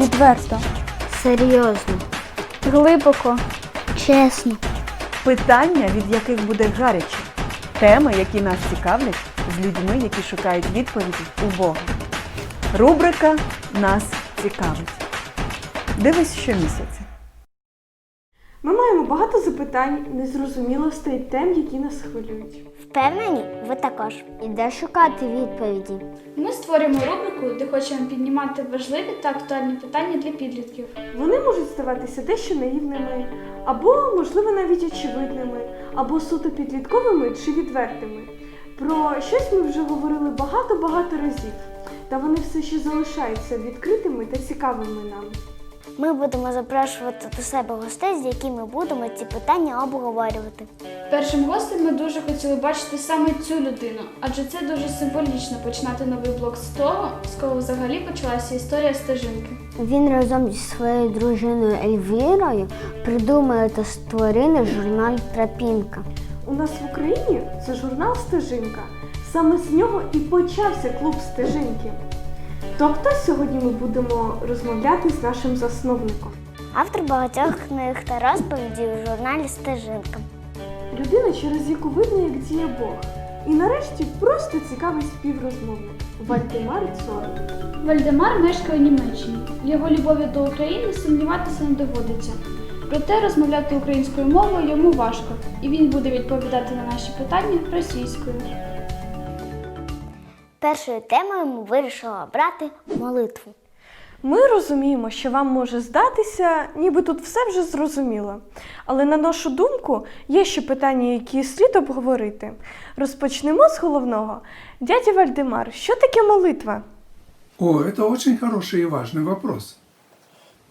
Відверто. Серйозно. Глибоко. Чесно. Питання, від яких буде гаряче. Теми, які нас цікавлять, з людьми, які шукають відповіді у Бога. Рубрика Нас цікавить. Дивись щомісяця. Ми маємо багато запитань, незрозумілостей тем, які нас хвилюють. Впевнені, ви також. Іде шукати відповіді. Ми створюємо рубрику, де хочемо піднімати важливі та актуальні питання для підлітків. Вони можуть здаватися дещо наївними, або, можливо, навіть очевидними, або суто підлітковими чи відвертими. Про щось ми вже говорили багато-багато разів, та вони все ще залишаються відкритими та цікавими нам. Ми будемо запрошувати до себе гостей, з якими будемо ці питання обговорювати. Першим гостем ми дуже хотіли бачити саме цю людину, адже це дуже символічно починати новий блок з того, з кого взагалі почалася історія стежинки. Він разом зі своєю дружиною Ельвірою придумали та створили журнал Тропінка. У нас в Україні це журнал Стежинка. Саме з нього і почався клуб Стежинки. Тобто сьогодні ми будемо розмовляти з нашим засновником. Автор багатьох книг та розповідей у журналі Стежинка. Людина, через яку видно, як діє Бог. І нарешті просто цікавий співрозмовник Вальдемар Цорн. Вальдемар мешкає у Німеччині. Його любові до України сумніватися не доводиться. Проте розмовляти українською мовою йому важко, і він буде відповідати на наші питання російською Першою темою ми вирішили обрати молитву. Ми розуміємо, що вам може здатися, ніби тут все вже зрозуміло. Але на нашу думку, є ще питання, які слід обговорити. Розпочнемо з головного. Дядя Вальдемар, що таке молитва? О, это очень хороший и важный вопрос.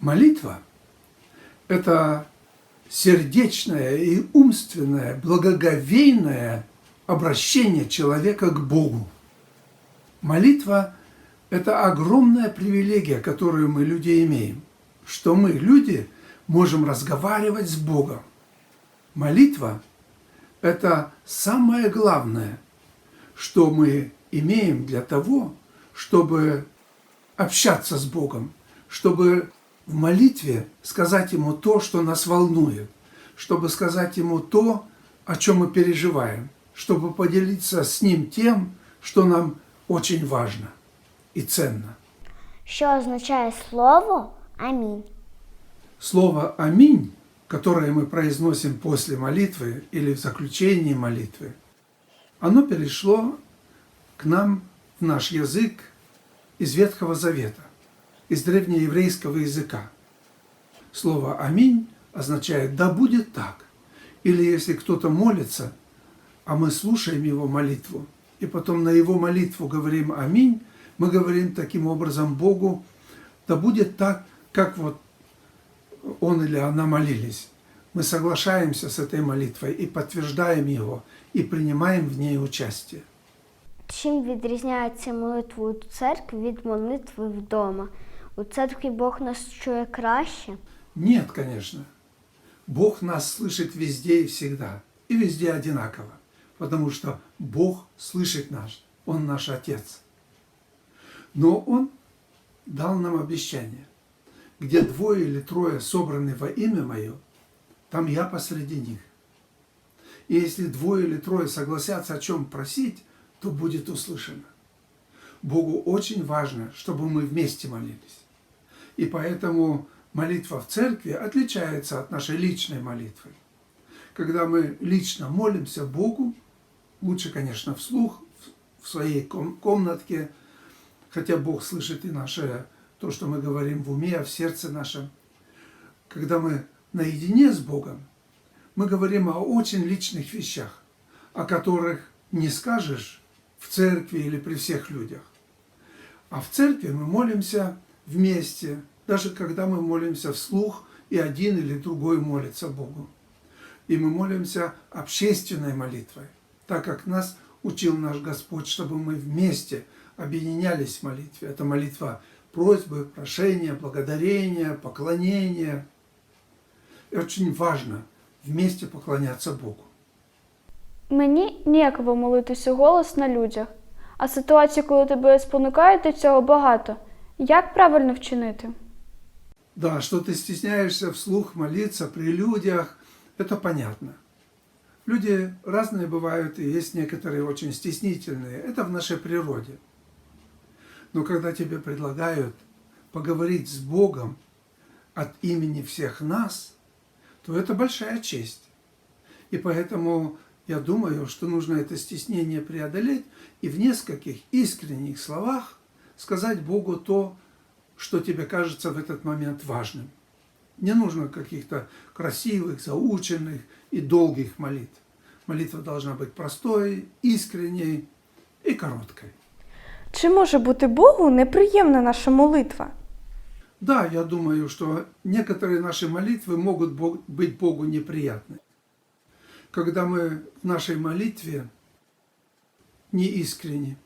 Молитва – это сердечное и умственное, благоговейное обращение человека к Богу. Молитва – это огромная привилегия, которую мы, люди, имеем, что мы, люди, можем разговаривать с Богом. Молитва – это самое главное, что мы имеем для того, чтобы общаться с Богом, чтобы в молитве сказать Ему то, что нас волнует, чтобы сказать Ему то, о чем мы переживаем, чтобы поделиться с Ним тем, что нам очень важно и ценно. Що означає слово Амінь. Слово «Аминь», которое мы произносим после молитвы или в заключении молитвы, оно перешло к нам в наш язык из Ветхого Завета, из древнееврейского языка. Слово «Аминь» означает «да будет так». Или если кто-то молится, а мы слушаем его молитву, и потом на его молитву говорим «Аминь», мы говорим таким образом Богу, да будет так, как вот он или она молились. Мы соглашаемся с этой молитвой и подтверждаем его, и принимаем в ней участие. Чим відрізняється молитва у церкві від молитви вдома? У церкві Бог нас чує краще. Нет, конечно. Бог нас слышит везде и всегда. И везде одинаково. Потому что Бог слышит нас. Он наш Отец. Но Он дал нам обещание. Где двое или трое собраны во имя Мое, там я посреди них. И если двое или трое согласятся о чем просить, то будет услышано. Богу очень важно, чтобы мы вместе молились. И поэтому молитва в церкви отличается от нашей личной молитвы. Когда мы лично молимся Богу, лучше, конечно, вслух, в своей ком- комнатке, хотя Бог слышит и наше, то, что мы говорим в уме, в сердце нашем. Когда мы наедине с Богом, мы говорим о очень личных вещах, о которых не скажешь в церкви или при всех людях. А в церкви мы молимся вместе, даже когда мы молимся вслух, и один или другой молится Богу. И мы молимся общественной молитвой, так как нас учил наш Господь, чтобы мы вместе объединялись в молитве. Это молитва просьбы, прошения, благодарения, поклонения. И очень важно вместе поклоняться Богу. Мені ніяково молитися голос на людях, а ситуацій, коли тебе спонукають до цього багато. Як правильно вчинити? Да, что ты стесняешься вслух молиться при людях, это понятно. Люди разные бывают, и есть некоторые очень стеснительные. Это в нашей природе. Но когда тебе предлагают поговорить с Богом от имени всех нас, то это большая честь. И поэтому я думаю, что нужно это стеснение преодолеть и в нескольких искренних словах сказать Богу то, что тебе кажется в этот момент важным. Не нужно каких-то красивых, заученных и долгих молитв. Молитва должна быть простой, искренней и короткой. Чи може бути Богу неприємна наша молитва? Да, я думаю, что некоторые наши молитвы могут быть Богу неприятны. Когда мы в нашей молитве не искренни,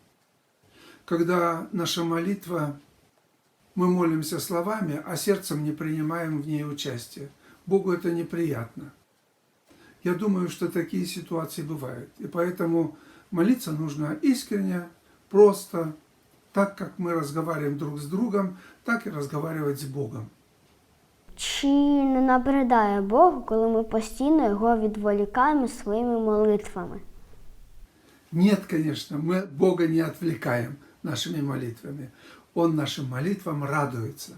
когда наша молитва, мы молимся словами, а сердцем не принимаем в ней участие. Богу это неприятно. Я думаю, что такие ситуации бывают. И поэтому молиться нужно искренне, просто, так как мы разговариваем друг с другом, так и разговаривать с Богом. Чи не набридає Богу, коли ми постійно його відволікаємо своїми молитвами? Нет, конечно, мы Бога не отвлекаем нашими молитвами. Он нашим молитвам радуется.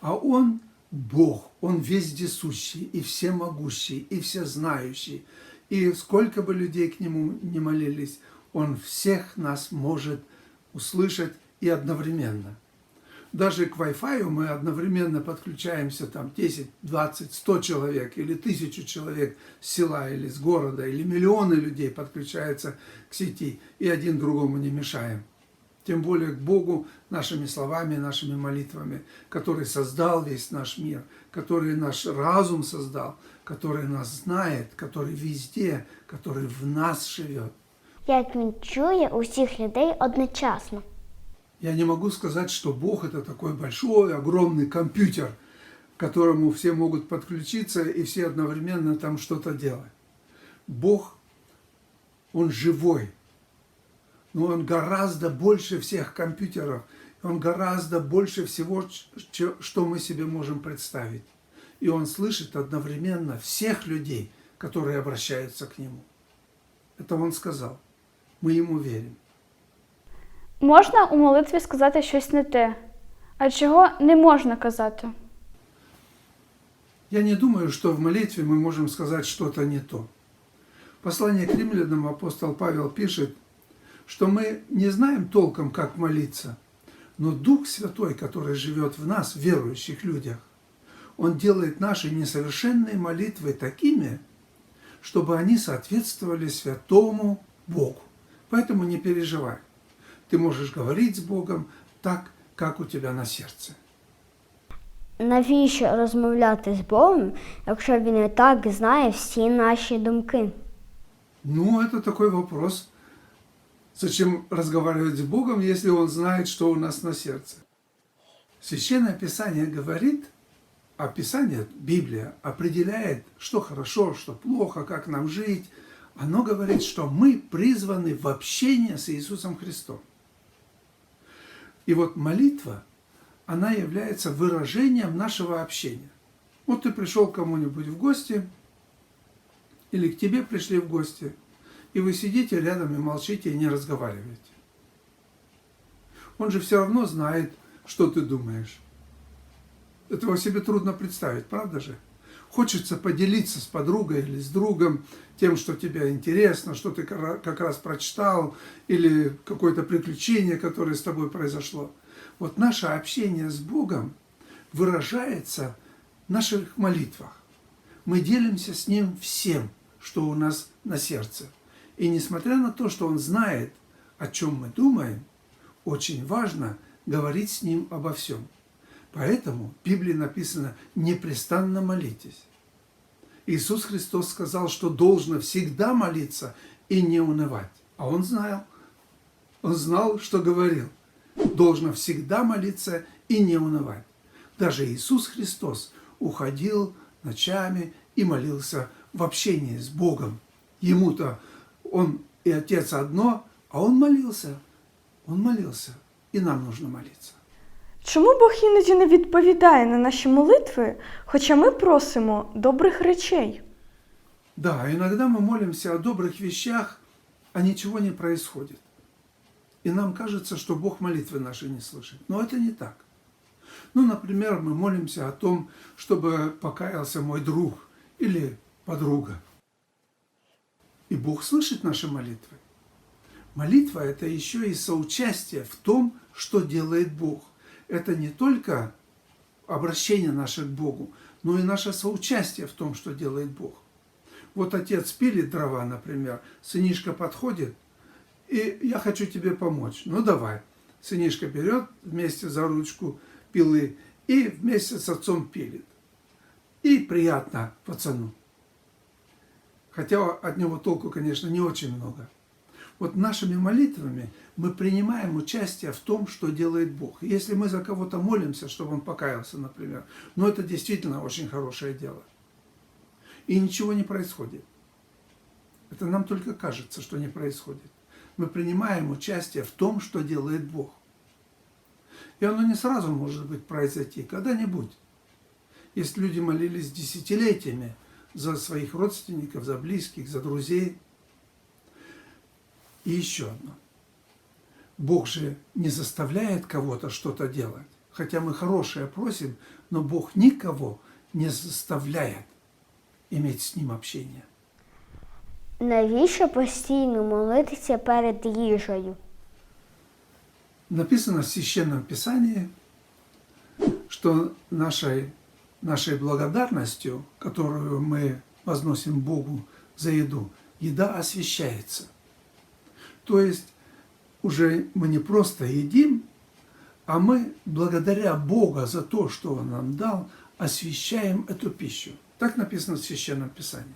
А Он Бог, Он вездесущий и всемогущий, и всезнающий. И сколько бы людей к Нему не молились, Он всех нас может услышать и одновременно. Даже к Wi-Fi мы одновременно подключаемся там 10, 20, 100 человек или тысячу человек с села или с города, или миллионы людей подключаются к сети и один другому не мешаем Тем более к Богу нашими словами, нашими молитвами, который создал весь наш мир, который наш разум создал, который нас знает, который везде, который в нас живет. Як він чує усіх людей одночасно? Я не могу сказать, что Бог это такой большой, огромный компьютер, к которому все могут подключиться и все одновременно там что-то делать. Бог, Он живой, но Он гораздо больше всех компьютеров, Он гораздо больше всего, что мы себе можем представить. И Он слышит одновременно всех людей, которые обращаются к Нему. Это Он сказал. Мы Ему верим. Можна у молитві сказати щось не те, а чого не можна казати? Я не думаю, что в молитве мы можем сказать что-то не то. Послание к римлянам апостол Павел пишет, что мы не знаем толком, как молиться, но Дух Святой, который живет в нас, в верующих людях, Он делает наши несовершенные молитвы такими, чтобы они соответствовали святому Богу. Поэтому не переживай. Ты можешь говорить с Богом так, как у тебя на сердце. Навіщо розмовляти з Богом, якщо він і так знає всі наші думки? Ну, это такой вопрос. Зачем разговаривать с Богом, если Он знает, что у нас на сердце? Священное Писание говорит, а Писание, Библия, определяет, что хорошо, что плохо, как нам жить. Оно говорит, что мы призваны в общение с Иисусом Христом. И вот молитва, она является выражением нашего общения. Вот ты пришел кому-нибудь в гости, или к тебе пришли в гости, и вы сидите рядом и молчите и не разговариваете. Он же все равно знает, что ты думаешь. Этого себе трудно представить, правда же? Хочется поделиться с подругой или с другом тем, что тебе интересно, что ты как раз прочитал, или какое-то приключение, которое с тобой произошло. Вот наше общение с Богом выражается в наших молитвах. Мы делимся с Ним всем, что у нас на сердце. И несмотря на то, что Он знает, о чем мы думаем, очень важно говорить с Ним обо всем. Поэтому в Библии написано «непрестанно молитесь». Иисус Христос сказал, что должно всегда молиться и не унывать. А Он знал, Он знал, что говорил. Должно всегда молиться и не унывать. Даже Иисус Христос уходил ночами и молился в общении с Богом. Ему-то Он и Отец одно, а Он молился. Он молился. И нам нужно молиться. Чому Бог іноді не відповідає на наші молитви, хоча ми просимо добрих речей? Да, иногда мы молимся о добрых вещах, а ничего не происходит. И нам кажется, что Бог молитвы наши не слышит. Но это не так. Ну, например, мы молимся о том, чтобы покаялся мой друг или подруга. И Бог слышит наши молитвы. Молитва – это еще и соучастие в том, что делает Бог. Это не только обращение наше к Богу, но и наше соучастие в том, что делает Бог. Вот отец пилит дрова, например, сынишка подходит, и я хочу тебе помочь. Ну давай. Сынишка берет вместе за ручку пилы и вместе с отцом пилит. И приятно пацану. Хотя от него толку, конечно, не очень много. Вот нашими молитвами мы принимаем участие в том, что делает Бог. Если мы за кого-то молимся, чтобы он покаялся, например, ну это действительно очень хорошее дело. И ничего не происходит. Это нам только кажется, что не происходит. Мы принимаем участие в том, что делает Бог. И оно не сразу может быть произойти, когда-нибудь. Если люди молились десятилетиями за своих родственников, за близких, за друзей. И еще одно. Бог же не заставляет кого-то что-то делать. Хотя мы хорошее просим, но Бог никого не заставляет иметь с Ним общение. Навіщо постійно молитися перед їжею? Написано в Священном Писании, что нашей, нашей благодарностью, которую мы возносим Богу за еду, еда освящается. То есть уже мы не просто едим, а мы благодаря Бога за то, что Он нам дал, освящаем эту пищу. Так написано в Священном Писании.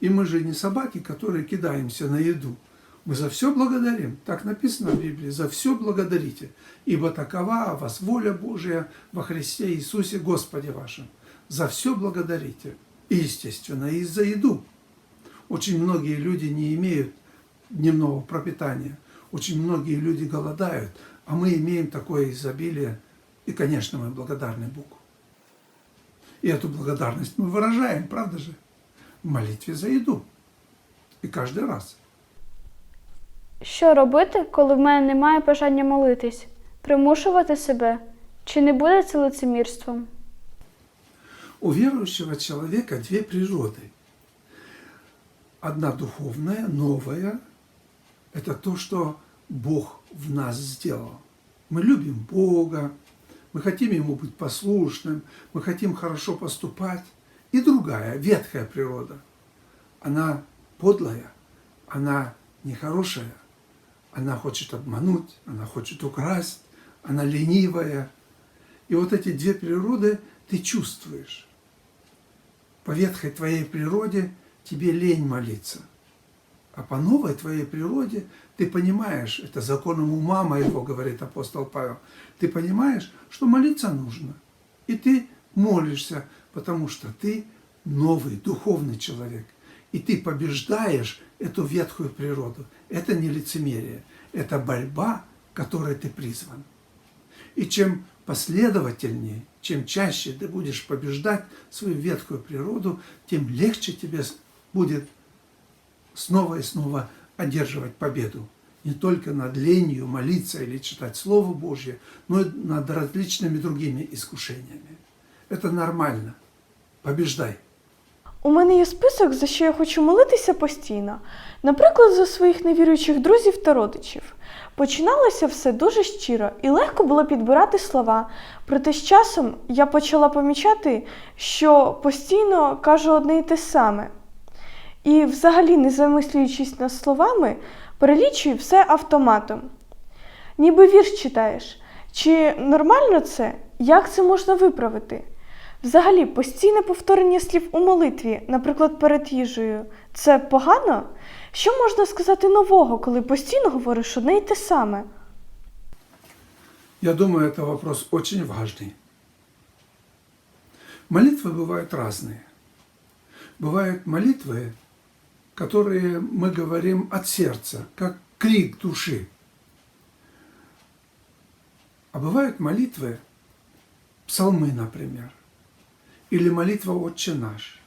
И мы же не собаки, которые кидаемся на еду. Мы за все благодарим. Так написано в Библии. За все благодарите. Ибо такова вас воля Божия во Христе Иисусе Господе вашем. За все благодарите. И, естественно, и за еду. Очень многие люди не имеют дневного пропитания. Очень многие люди голодают. А мы имеем такое изобилие. И, конечно, мы благодарны Богу. И эту благодарность мы выражаем, правда же? В молитве за еду. И каждый раз. Що робити, коли в мене немає бажання молитись? Примушувати себе? Чи не буде це лицемірством? У верующего человека две природы. Одна духовная, новая. Это то, что Бог в нас сделал. Мы любим Бога, мы хотим Ему быть послушным, мы хотим хорошо поступать. И другая, ветхая природа. Она подлая, она нехорошая, она хочет обмануть, она хочет украсть, она ленивая. И вот эти две природы ты чувствуешь. По ветхой твоей природе тебе лень молиться. А по новой твоей природе ты понимаешь, это законом ума моего, говорит апостол Павел, ты понимаешь, что молиться нужно. И ты молишься, потому что ты новый, духовный человек. И ты побеждаешь эту ветхую природу. Это не лицемерие, это борьба, которой ты призван. И чем последовательнее, чем чаще ты будешь побеждать свою ветхую природу, тем легче тебе будет снова и снова одерживать победу. Не только над ленью молиться или читать Слово Божье, но и над различными другими искушениями. Это нормально. Побеждай. У мене є список, за що я хочу молитися постійно. Наприклад, за своїх невіруючих друзів та родичів. Починалося все дуже щиро і легко було підбирати слова. Проте з часом я почала помічати, що постійно кажу одне й те саме. І, взагалі, не замислюючись над словами, перелічую все автоматом. Ніби вірш читаєш. Чи нормально це? Як це можна виправити? Взагалі, постійне повторення слів у молитві, наприклад, перед їжею, це погано? Що можна сказати нового, коли постійно говориш одне й те саме? Я думаю, это вопрос очень важный. Молитвы бывают разные. Бывают молитвы, которые мы говорим от сердца, как крик души. А бывают молитвы, псалмы, например, Или молитва «Отче наш».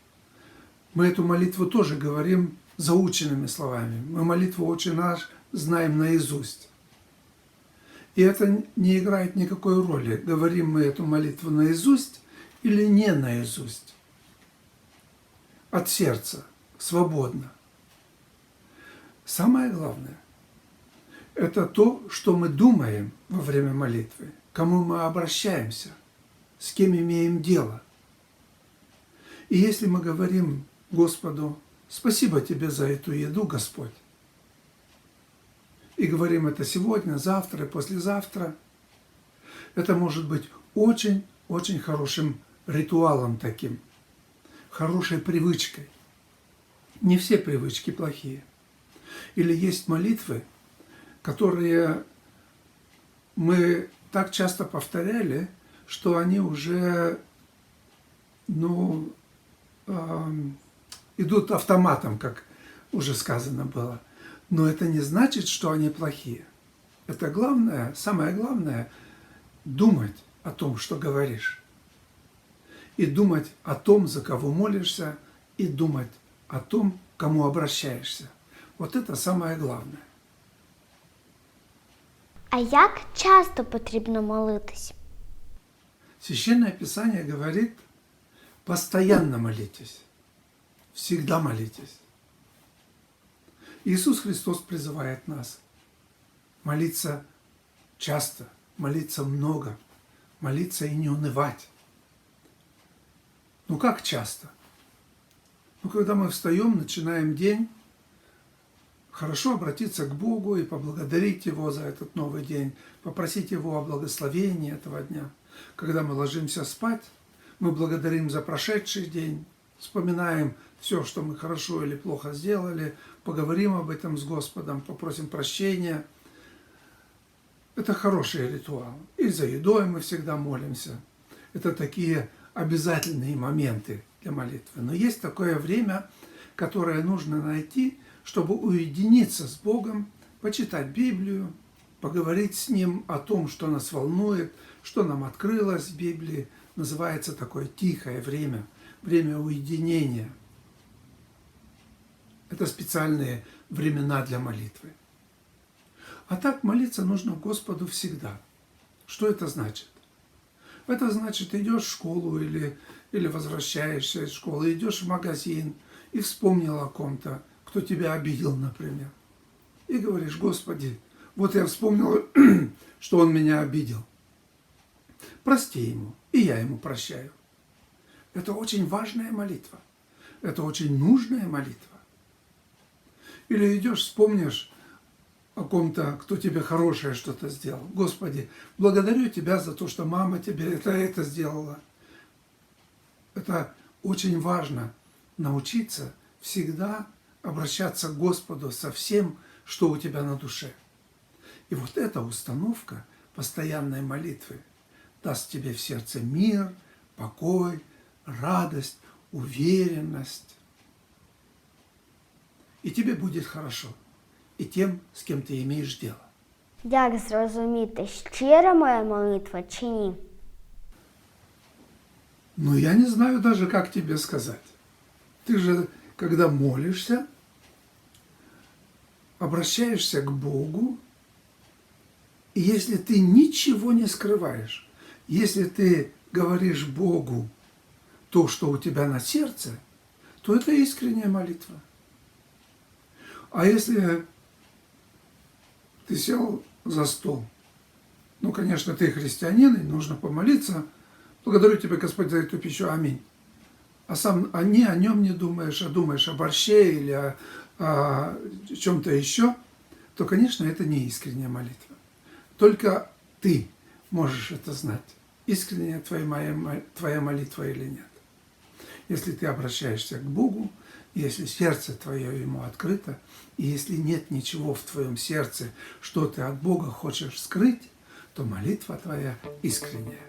Мы эту молитву тоже говорим заученными словами. Мы молитву «Отче наш» знаем наизусть. И это не играет никакой роли, говорим мы эту молитву наизусть или не наизусть. От сердца, свободно. Самое главное – это то, что мы думаем во время молитвы, кому мы обращаемся, с кем имеем дело. И если мы говорим Господу, спасибо тебе за эту еду, Господь, и говорим это сегодня, завтра, послезавтра, это может быть очень-очень хорошим ритуалом таким, хорошей привычкой. Не все привычки плохие. Или есть молитвы, которые мы так часто повторяли, что они уже ну, идут автоматом, как уже сказано было. Но это не значит, что они плохие. Это главное, самое главное, думать о том, что говоришь. И думать о том, за кого молишься, и думать о том, кому обращаешься. Вот это самое главное. А як часто потрібно молитись? Священное Писание говорит, постоянно молитесь, всегда молитесь. Иисус Христос призывает нас молиться часто, молиться много, молиться и не унывать. Ну как часто? Ну когда мы встаем, начинаем день, хорошо обратиться к Богу и поблагодарить Его за этот новый день, попросить Его о благословении этого дня. Когда мы ложимся спать, мы благодарим за прошедший день, вспоминаем все, что мы хорошо или плохо сделали, поговорим об этом с Господом, попросим прощения. Это хороший ритуал. И за едой мы всегда молимся. Это такие обязательные моменты для молитвы. Но есть такое время, которое нужно найти, чтобы уединиться с Богом, почитать Библию, поговорить с Ним о том, что нас волнует, что нам открылось в Библии. Называется такое тихое время, время уединения. Это специальные времена для молитвы. А так молиться нужно Господу всегда. Что это значит? Это значит, идешь в школу или, или возвращаешься из школы, идешь в магазин и вспомнил о ком-то, кто тебя обидел, например. И говоришь, Господи, вот я вспомнил, что он меня обидел. Прости ему, и я ему прощаю. Это очень важная молитва. Это очень нужная молитва. Или идешь, вспомнишь о ком-то, кто тебе хорошее что-то сделал. Господи, благодарю Тебя за то, что мама тебе это, это сделала. Это очень важно научиться всегда обращаться к Господу со всем, что у тебя на душе. И вот эта установка постоянной молитвы даст тебе в сердце мир, покой, радость, уверенность. И тебе будет хорошо. І тим, з ким ти маєш діло. Як зрозуміти, щира моя молитва чи ні? Ну, я не знаю даже, как тебе сказать. Ты же, когда молишься, обращаешься к Богу, и если ты ничего не скрываешь, если ты говоришь Богу то, что у тебя на сердце, то это искренняя молитва. А если ты сел за стол, ну, конечно, ты христианин, и нужно помолиться, благодарю тебя, Господь, за эту пищу, аминь. А сам а не о нем не думаешь, а думаешь о борще или о, о чем-то еще, то, конечно, это не искренняя молитва. Только ты можешь это знать, искренняя твоя, моя, твоя молитва или нет. Если ты обращаешься к Богу, если сердце твое ему открыто, и если нет ничего в твоем сердце, что ты от Бога хочешь скрыть, то молитва твоя искренняя.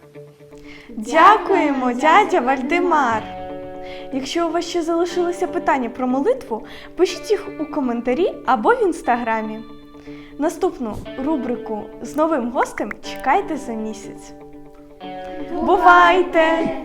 Дякуємо, дядя Вальдемар. Якщо у вас ще залишилися питання про молитву, пишіть їх у коментарі або в інстаграмі. Наступну рубрику з новим гостем чекайте за місяць. Бувайте!